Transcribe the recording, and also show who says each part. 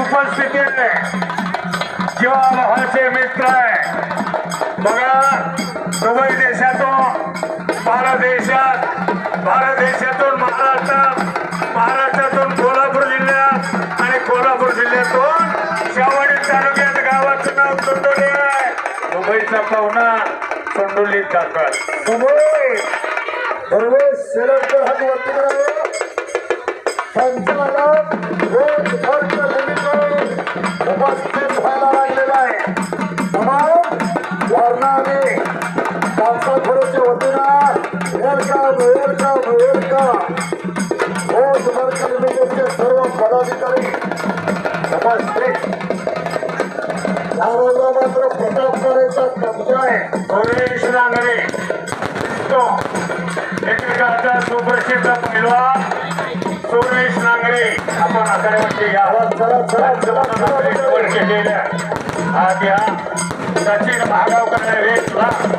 Speaker 1: उपस्थिती आहे. महाचे मित्र आहे. बघा दुबई देशातून भारत देशात भारत देशातून महाराष्ट्रात महाराष्ट्रातून कोल्हापूर जिल्ह्यात आणि कोल्हापूर जिल्ह्यातून शेवडी तालुक्यात गावाचं नाव चोंडोली आहे. दुबईचा पाहुणा चोंडोली ताकद
Speaker 2: दुबई! दरवेळेस शेलटकर हात वरती करावे उपस्थित व्हायला लागलेला आहे. तमाम वर्णाने कामसाखोराच्या वतीनं वेलकम वेलकम वेलकम रोज खर्च निमित्तचे सर्व पदाधिकारी. उपस्थित यावेळेला मात्र प्रतापकरांचा कब्जा आहे.
Speaker 1: गौरेश नांगरे एकमेकांचा सुप्रसिद्ध पैलवान सुरेश आपण आकडेवरती केलेल्या आज या सचिन भागावकर